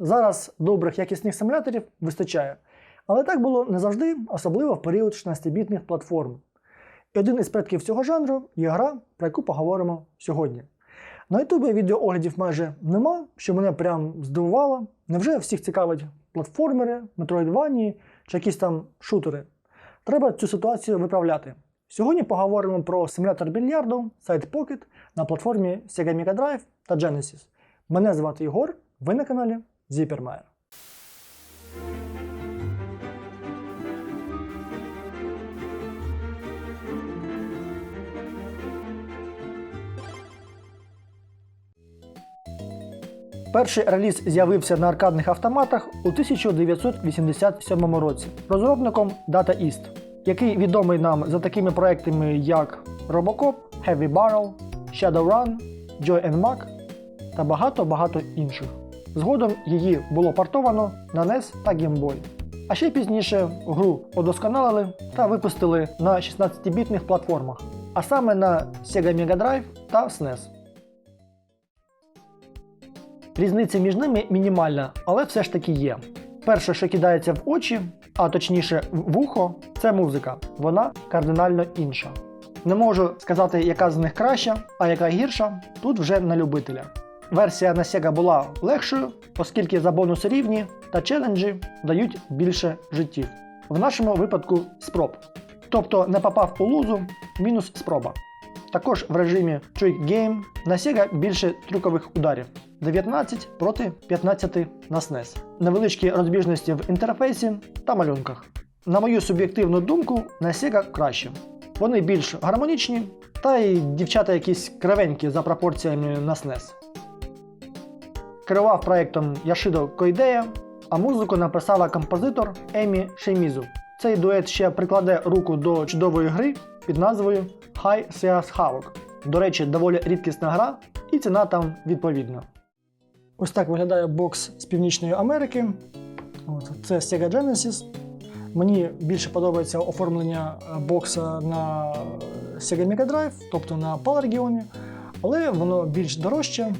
Зараз добрих якісних симуляторів вистачає. Але так було не завжди, особливо в період 16-бітних платформ. І один із предків цього жанру є гра, про яку поговоримо сьогодні. На Ютубі відеооглядів майже нема, що мене прям здивувало. Невже всіх цікавить платформери, метроїдванії чи якісь там шутери? Треба цю ситуацію виправляти. Сьогодні поговоримо про симулятор більярду Side Pocket на платформі Sega Mega Drive та Genesis. Мене звати Ігор, ви на каналі Zippermeyer. Перший реліз з'явився на аркадних автоматах у 1987 році розробником Data East, який відомий нам за такими проектами як Robocop, Heavy Barrel, Shadowrun, Joy and Mac та багато-багато інших. Згодом її було портовано на NES та Game Boy. А ще пізніше гру удосконалили та випустили на 16-бітних платформах, а саме на Sega Mega Drive та SNES. Різниця між ними мінімальна, але все ж таки є. Перше, що кидається в очі, а точніше в вухо, це музика. Вона кардинально інша. Не можу сказати, яка з них краща, а яка гірша, тут вже на любителя. Версія на Sega була легшою, оскільки за бонус рівні та челенджі дають більше життів. В нашому випадку спроб. Тобто не попав у лузу, мінус спроба. Також в режимі Trick Game на Sega більше трюкових ударів 19 проти 15 на SNES. Невеличкі розбіжності в інтерфейсі та малюнках. На мою суб'єктивну думку, на Sega краще. Вони більш гармонічні, та й дівчата якісь кривенькі за пропорціями на SNES. Керував проектом Яшидо Койдея, а музику написала композитор Емі Шеймізу. Цей дует ще прикладе руку до чудової гри під назвою High Seas Havoc. До речі, доволі рідкісна гра, і ціна там відповідна. Ось так виглядає бокс з Північної Америки. От, це Sega Genesis. Мені більше подобається оформлення е, бокса на Sega Mega Drive, тобто на PAL регіоні, але воно більш дорожче.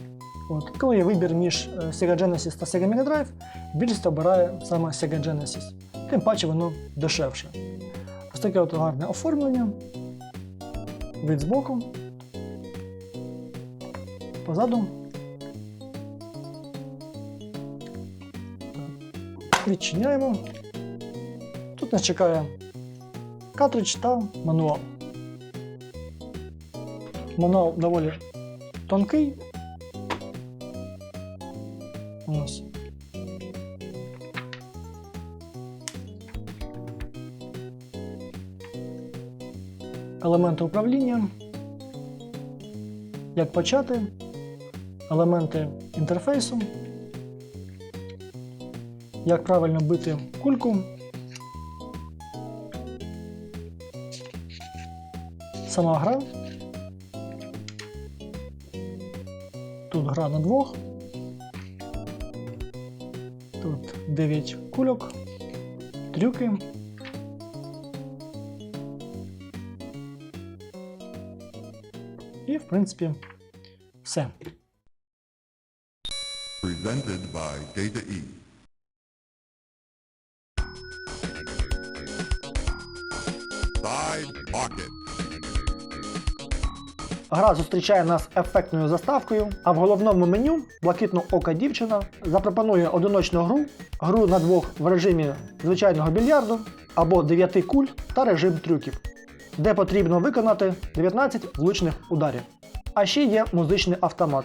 От, коли є вибір між е, Sega Genesis та Sega Mega Drive, більшість обирає саме Sega Genesis. Тим паче воно дешевше. Ось таке от гарне оформлення. Вид збоку. Позаду. Відчиняємо. Тут нас чекає картридж та мануал. Мануал доволі тонкий. Ось. Елементи управління. Як почати, елементи інтерфейсу, як правильно бити кульку, сама гра. Тут гра на двох. 9 кульок, трюки. І, в принципі, все. Presented by Data E. Side Pocket. Гра зустрічає нас ефектною заставкою, а в головному меню блакитно ока дівчина запропонує одиночну гру, гру на двох в режимі звичайного більярду або 9 куль та режим трюків, де потрібно виконати 19 влучних ударів. А ще є музичний автомат.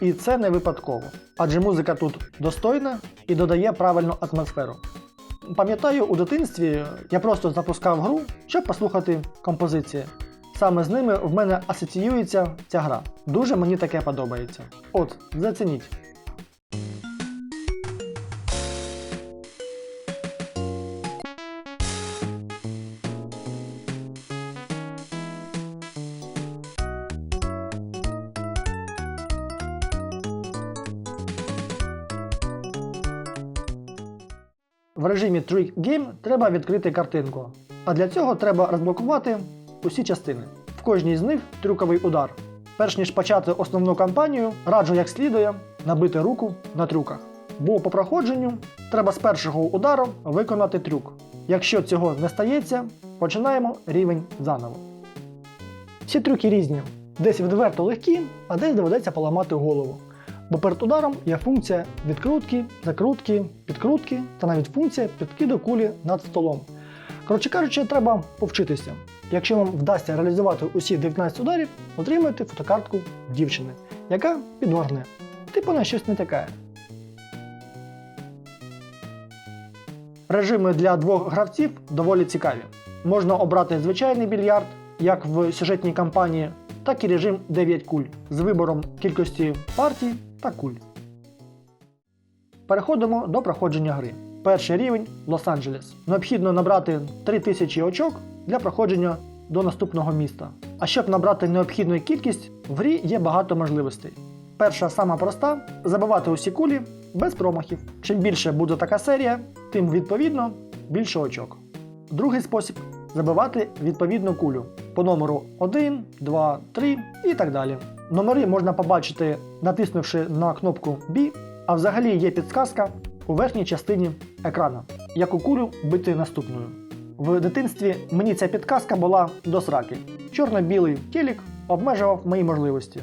І це не випадково, адже музика тут достойна і додає правильну атмосферу. Пам'ятаю, у дитинстві я просто запускав гру, щоб послухати композиції. Саме з ними в мене асоціюється ця гра. Дуже мені таке подобається. От, зацініть. В режимі Trick Game треба відкрити картинку. А для цього треба розблокувати усі частини. В кожній з них трюковий удар. Перш ніж почати основну кампанію, раджу як слідує набити руку на трюках. бо по проходженню треба з першого удару виконати трюк. Якщо цього не стається, починаємо рівень заново. Всі трюки різні. Десь відверто легкі, а десь доведеться поламати голову. Бо перед ударом є функція відкрутки, закрутки, підкрутки та навіть функція підкиду кулі над столом. Коротше кажучи, треба повчитися. Якщо вам вдасться реалізувати усі 19 ударів, отримаєте фотокартку дівчини, яка підморгне. Типу на щось не тякає. Режими для двох гравців доволі цікаві. Можна обрати звичайний більярд, як в сюжетній кампанії, так і режим 9 куль з вибором кількості партій та куль. Переходимо до проходження гри. Перший рівень Лос-Анджелес. Необхідно набрати 3000 очок для проходження до наступного міста. А щоб набрати необхідну кількість, в грі є багато можливостей. Перша сама проста забивати усі кулі без промахів. Чим більше буде така серія, тим відповідно більше очок. Другий спосіб забивати відповідну кулю по номеру 1, 2, 3 і так далі. Номери можна побачити, натиснувши на кнопку B, а взагалі є підсказка у верхній частині екрана, яку кулю бити наступною. В дитинстві мені ця підказка була до сраки. Чорно-білий телік обмежував мої можливості.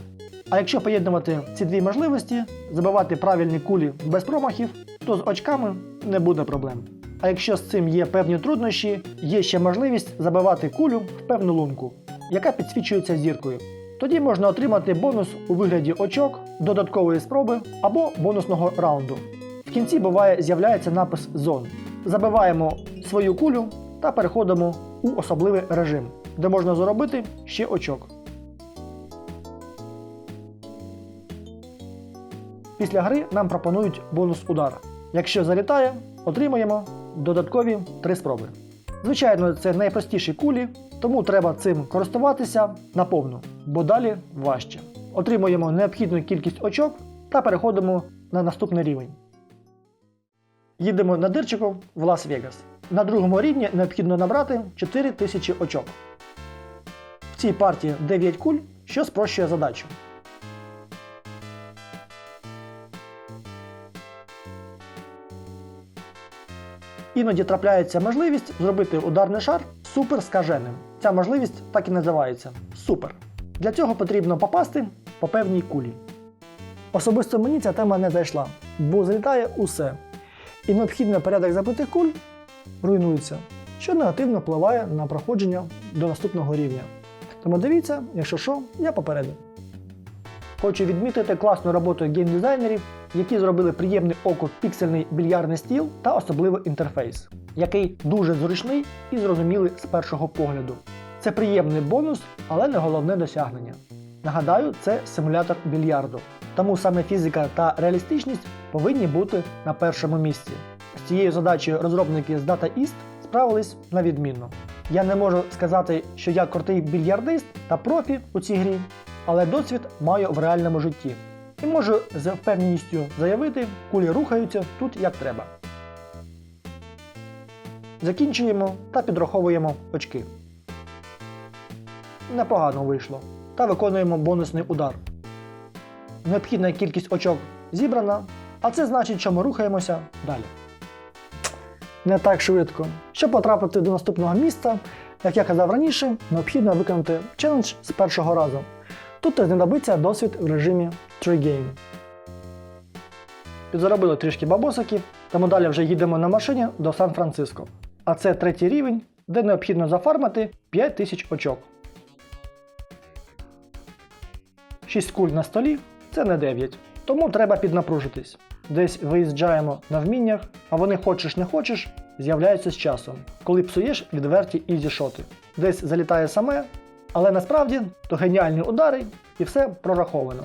А якщо поєднувати ці дві можливості, забивати правильні кулі без промахів, то з очками не буде проблем. А якщо з цим є певні труднощі, є ще можливість забивати кулю в певну лунку, яка підсвічується зіркою. Тоді можна отримати бонус у вигляді очок, додаткової спроби або бонусного раунду. В кінці буває з'являється напис зон. Забиваємо свою кулю та переходимо у особливий режим, де можна заробити ще очок. Після гри нам пропонують бонус удар. Якщо залітає, отримуємо додаткові 3 спроби. Звичайно, це найпростіші кулі, тому треба цим користуватися наповну, бо далі важче. Отримуємо необхідну кількість очок та переходимо на наступний рівень. Їдемо на дирчику в Лас-Вегас. На другому рівні необхідно набрати 4000 очок. В цій партії 9 куль, що спрощує задачу. Іноді трапляється можливість зробити ударний шар супер скаженим. Ця можливість так і називається супер. Для цього потрібно попасти по певній кулі. Особисто мені ця тема не зайшла, бо залітає усе. І необхідний порядок забитих куль руйнується, що негативно впливає на проходження до наступного рівня. Тому дивіться, якщо що, я попереду. Хочу відмітити класну роботу геймдизайнерів, які зробили приємний оку піксельний більярдний стіл та особливий інтерфейс, який дуже зручний і зрозумілий з першого погляду. Це приємний бонус, але не головне досягнення. Нагадаю, це симулятор більярду, тому саме фізика та реалістичність повинні бути на першому місці. Цією задачею розробники з Data East справились на відмінно. Я не можу сказати, що я крутий більярдист та профі у цій грі, але досвід маю в реальному житті. І можу з впевненістю заявити, кулі рухаються тут як треба. Закінчуємо та підраховуємо очки. Непогано вийшло. Та виконуємо бонусний удар. Необхідна кількість очок зібрана, а це значить, що ми рухаємося далі. Не так швидко. Щоб потрапити до наступного міста, як я казав раніше, необхідно виконати челендж з першого разу. Тут знадобиться досвід в режимі Tree Game. Підзаробили трішки бабосиків, тому далі вже їдемо на машині до Сан-Франциско. А це третій рівень, де необхідно зафармити 5000 очок. 6 куль на столі це не 9. Тому треба піднапружитись. Десь виїжджаємо на вміннях, а вони хочеш не хочеш, з'являються з часом, коли псуєш відверті ізі-шоти. Десь залітає саме, але насправді то геніальні удари і все прораховано.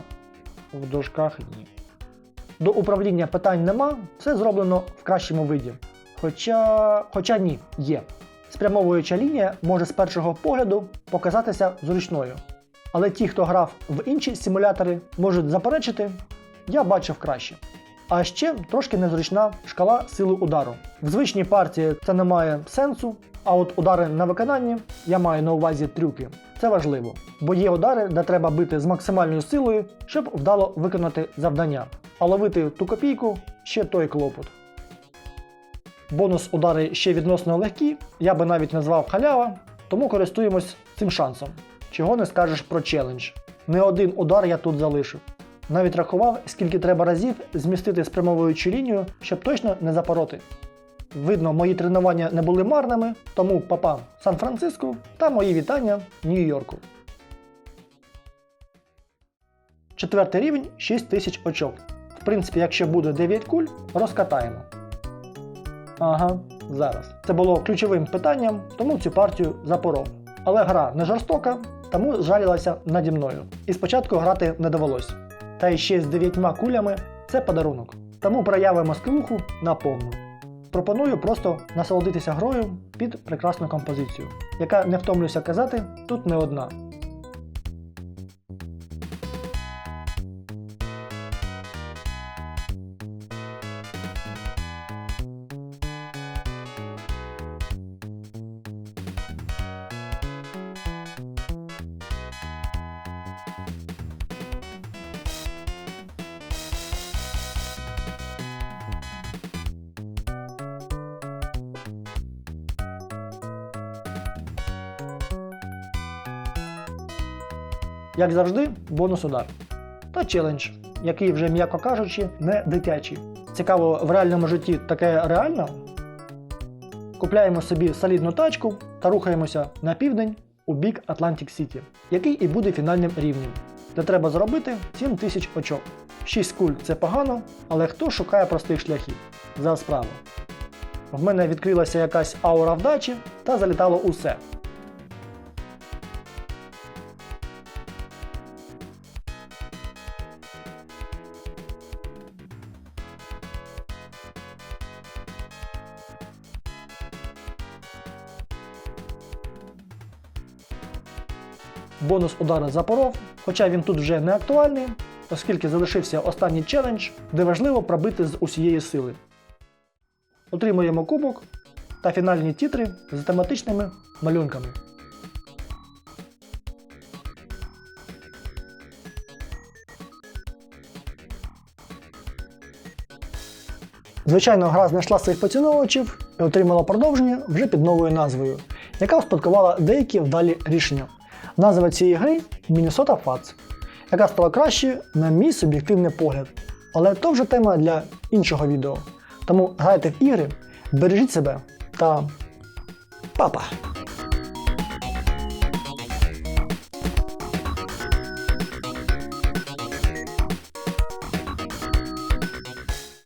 В дужках ні. До управління питань нема, все зроблено в кращому виді. Хоча. Хоча ні, є. Спрямовуюча лінія може з першого погляду показатися зручною. Але ті, хто грав в інші симулятори, можуть заперечити, я бачив краще. А ще трошки незручна шкала сили удару. В звичній партії це не має сенсу, а от удари на виконанні я маю на увазі трюки. Це важливо, бо є удари, де треба бити з максимальною силою, щоб вдало виконати завдання. А ловити ту копійку ще той клопот. Бонус удари ще відносно легкі, я би навіть назвав халява, тому користуємось цим шансом. Чого не скажеш про челендж. Не один удар я тут залишив. Навіть рахував, скільки треба разів змістити спрямовуючу лінію, щоб точно не запороти. Видно, мої тренування не були марними, тому папа Сан-Франциско та мої вітання Нью-Йорку. Четвертий рівень 6000 очок. В принципі, якщо буде 9 куль, розкатаємо. Ага, зараз. Це було ключовим питанням, тому цю партію запоров. Але гра не жорстока, тому жалілася наді мною. І спочатку грати не довелось. Та ще з дев'ятьма кулями це подарунок. Тому проявимо скилуху на повну. Пропоную просто насолодитися грою під прекрасну композицію, яка, не втомлюся казати, тут не одна. Як завжди, бонус удар. Та челендж, який вже, м'яко кажучи, не дитячий. Цікаво, в реальному житті таке реально? Купляємо собі солідну тачку та рухаємося на південь у бік Атлантик Сіті, який і буде фінальним рівнем, де треба зробити 7 тисяч очок. 6 куль це погано, але хто шукає простих шляхів? За справу. В мене відкрилася якась аура вдачі та залітало усе. Бонус удара запоров, хоча він тут вже не актуальний, оскільки залишився останній челендж, де важливо пробити з усієї сили. Отримуємо кубок та фінальні тітри з тематичними малюнками. Звичайно, гра знайшла своїх поціновувачів і отримала продовження вже під новою назвою, яка успадкувала деякі вдалі рішення. Назва цієї гри Minnesota Фац, яка стала кращою на мій суб'єктивний погляд. Але то вже тема для іншого відео. Тому грайте в ігри, бережіть себе та папа!